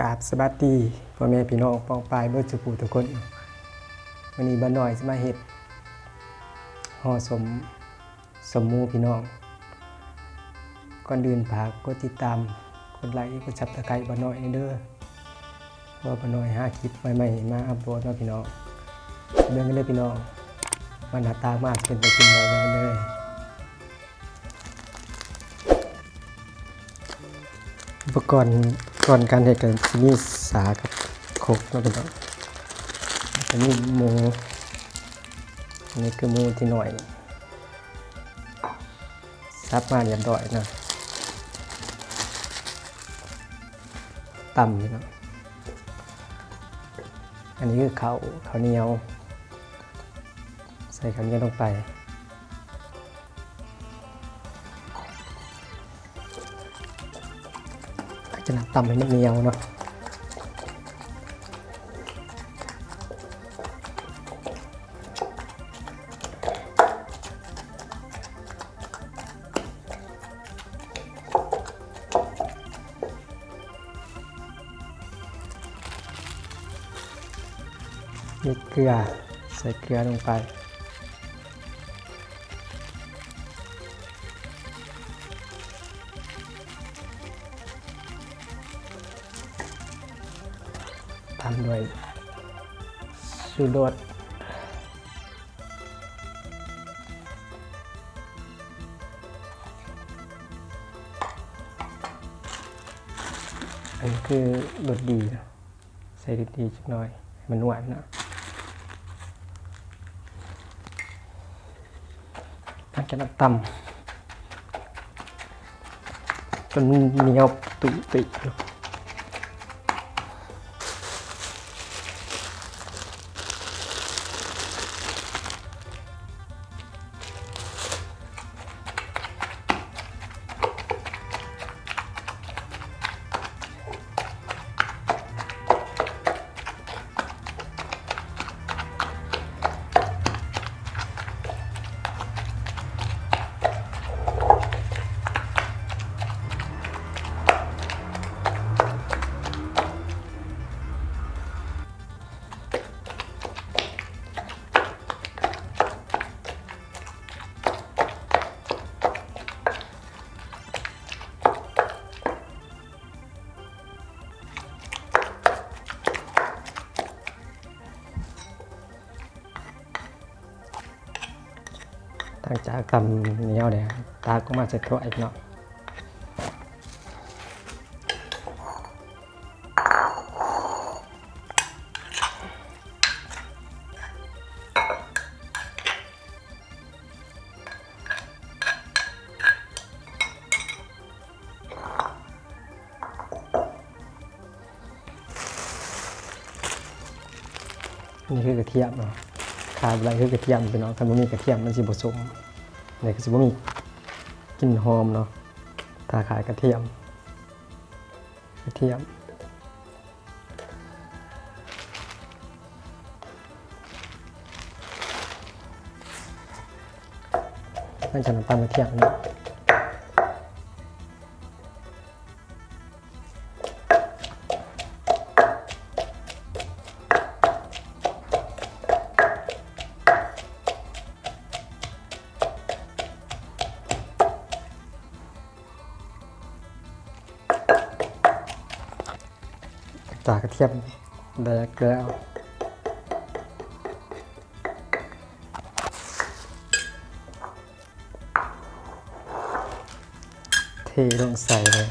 กราบสวัสดีพ่อแม่พี่น้องปองปายเบิดสุปูทุกคนวันนี้บ้านน้อยจะมาเฮ็ดห่อสมสมมูพี่น้องก่อนอื่นฝากกดติดตามกดไลค์กดซับสไครต์บ้านน้อยเด้อเพราะว่าบ้านน้อยหาคลิปใหม่ๆมาอัปโหลดเนาพี่น้องเบิ่งกันเลยพี่น้องมันหน้าตามากเป็นไปกินเบิ่งกันเลยอุปกรณ์ ก่อนการเห็ดกันจะมีสากับโคกนะเป็นต้นอันนี้หมูอันนี้คือหมูที่หน่อยซับมาเรียบร้อยนะต่ำเลยเนะอันนี้คือข้าวข้าวเหนียว ใส่ข้าวเหนียวลงไป จะต่ำให้มันเหนียวเนาะมีเกลือใส่เกลือลงไป ทำด้วยสูโดดอันนี้คือรสดีนะใส่รสดีสักหน่อยให้มันห จากตำเหนียวเนี่ยตาก็มาเสร็จตัวอีกเนาะนี่คือกระเทียมเนาะขาดอะไรคือกระเทียมพี่น้องคันบ่มีกระเทียมมันสิบ่สม นี่ก็สิบ่มีกลิ่นหอมเนาะถ้าขายกระเทียม กระเทียมมันจะน้ำตาลกระเทียมเนาะากระเทียมแดกแล้วเทลงใส่เลย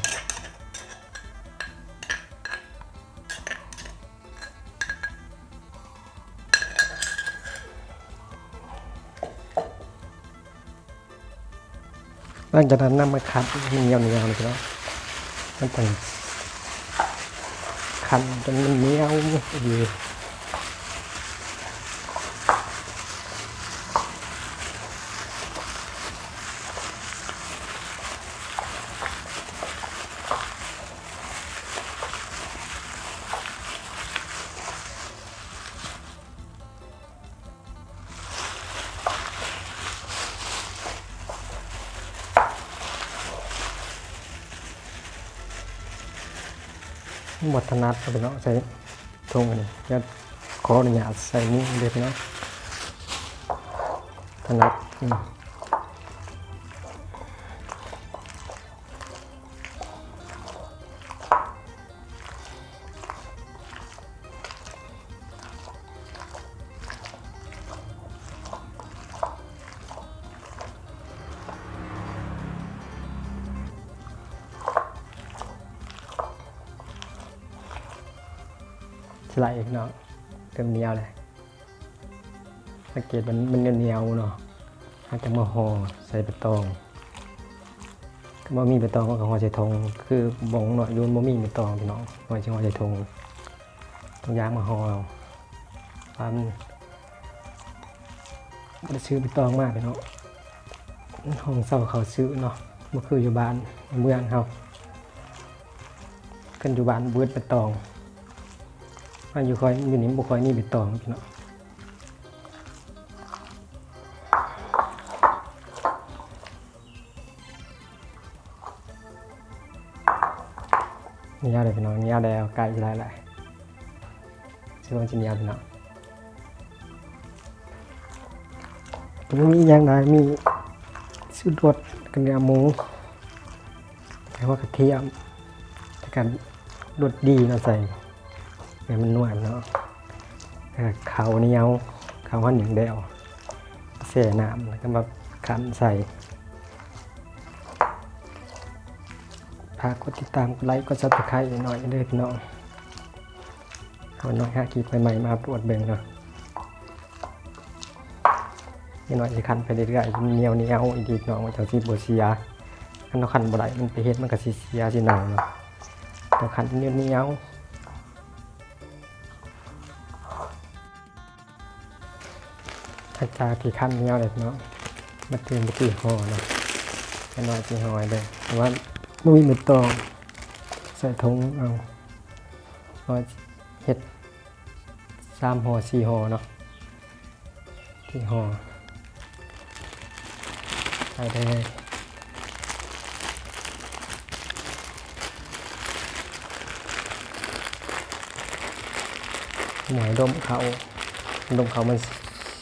หลังจากนั้นนำมาคัดให้มันเหนียวๆเลยพี่น้องมันต้อง คันจนมัน เหมดถนัดเอาไปเนาะใส่ทงอันนี้จะขออนุญาตใส่นี่เด็กเนาะถนัด สไลด์อีกเนาะเต็มเหนียวเลยสังเกตมันมันเหนียวเนาะอาจจะมาห่อใส่ใบตองก็บ่มีใบตองก็ห่อใส่ทงคือบ่งเนาะอยูนบ่มีใบตองพี่น้องห่อใส่ห่อใส่ทงต้องย้างมาห่อเอาความบ่ได้ซื้อใบตองมากพี่น้องห้องเช่าเขาซื้อเนาะบ่คืออยู่บ้านเมืองเฮากันอยู่บ้านเบิดใบตอง มาอยู่คอยอยู่นี่บุคอยนี่ไปต่อพี่เนาะนี่ยาวเลยพี่น้องนี่ยาวแล้วไกลอยู่หลายหลายชื่อว่าจินยาวพี่น้องตรงนี้มีอย่างไรมีสุดรสกันเนื้อหมูแต่ว่ากระเทียมแต่กันรสดีเนาะใส่ ให้มันนวลเนาะเขาเนียวเขาหันอย่างเดียวเสียน้ำแล้วก็มาขันใส่พากดติดตามกดไลค์กดซับสไครต์หน่อยเด้อพี่น้องเอาน่อยฮะคลิปใหม่ๆมาปวดเบ่งเนาะนี่หน่อยจะคันไปเรื่อยๆเนียวเนียวอีกทีน้องมันจะสีบเสียคันเราคันบ่ได้มันไปเฮ็ดมันก็สิเสียสิหนังเนาะแต่คันเนียวเนียว ๆถ้าจากที่ขั้นเนี้ยเลยเนาะมาเตรียมไปกี่ห่อเนาะแค่น้อยกี่ห่อเลยแต่ว่าไม่มีมือตองใส่ถุงเอาร้อยเห็ดสามห่อสี่ห่อเนาะที่ห่อใส่ได้เลยหมวยดมเขาดมเขามัน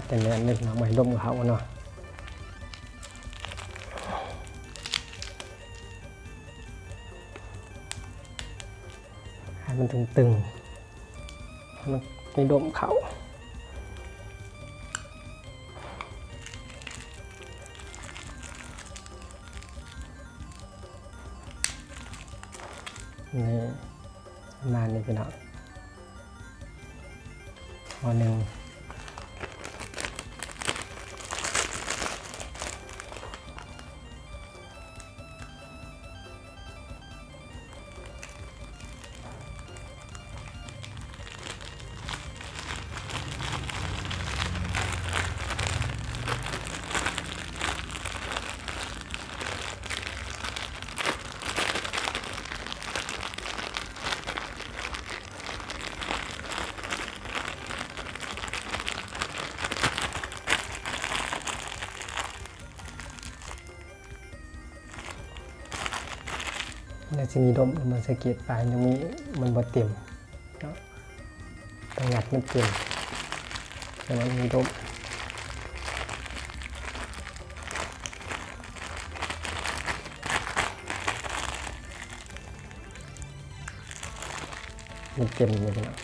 ดเนาะนี่มากเนาะเห็นแนนๆมันดมมันเขาหัดแต่แนนนิดเนาะไม่ดมเขาเนาะให้มันตึงๆมันไม่ดมเขานี่ประมาณนี้พี่น้องพอหนึ่ง สิมีดมมันสะเก็ดปลายตรงนี้มันบดเต็มเนาะต้องงัดมันเต็มแต่มันมีดมมันเต็มอยู่แล้ว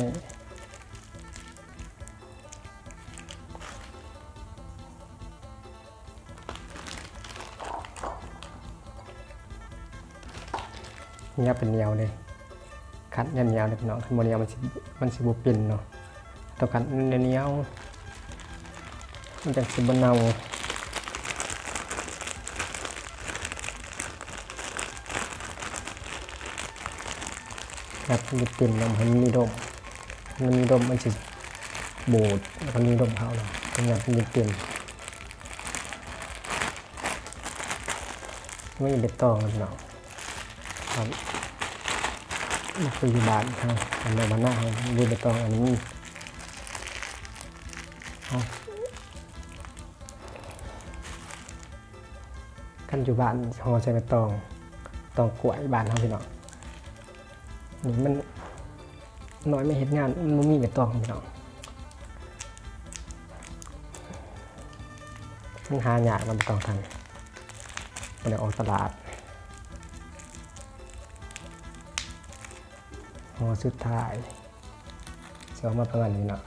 นี่เนี้ยเป็นเนียวเลยคัดเนียวๆเลยพี่น้องคันโมเนียวมันสิมันสิบุเป็นเนาะต้องคัดเหนียวมันจะสิบเนาครับมันจะเป็นเนาะมันมีดม มันมีดมมันสิโบดแล้วก็มีดมเขาเนาะเป็นอย่างมันจะเป็นไม่เป็นตองกันเนาะครับนี่คืออยู่บ้านทางอันนั้มันหน้าเขาดูใบตองอันนี้กันอยู่บ้านห่อใส่ใบตองตองกล้วยบ้านเขาพี่เน้องนี่มัน น้อยไม่เห็นงานมันมีใบตองพี่น้องมันหายากมันใบตองทันมันได้ออกตลาดหอสุดท้ายจะออกมาประมาณนี้เนาะ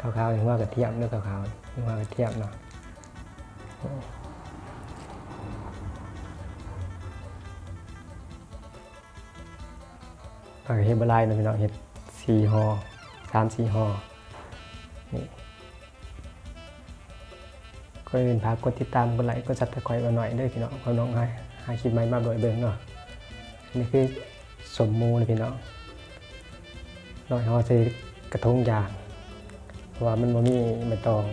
ขาวๆอย่างว่ากระเทียมเนื้อขาวๆอย่างว่ากระเทียมเนาะ ปาเฮ็ดบลายนะพี่น้องเฮ็ดสี่หอสามสี่หอนี่ก็เป็นพากกดติดตามกดไลค์กดซับสไครต์มาหน่อยด้อพี่น้องเพราะน้องใหาหาคลิปใหม่มาโดยเบิ่งเนาะนี่คือสมมูเลพี่น้องน้อยเขาใช้กระทงยางเพราะว่ามันบ่มีใบตอง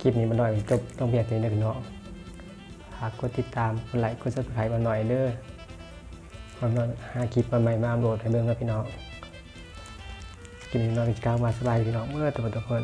คลิปนี้มันน้อยจบต้องเพียงเท่านี้นะพี่น้องหากกดติดตามกดไลค์กดซับสไครต์มาหน่อยเด้อ มน้อยหาคลิปมาใหม่มาอัปโหลดให้เบิ่งครับพี่น้องคลิปนี้น้องกินก้าวมาสบายพี่น้องเมื่อทุกคนทุกคน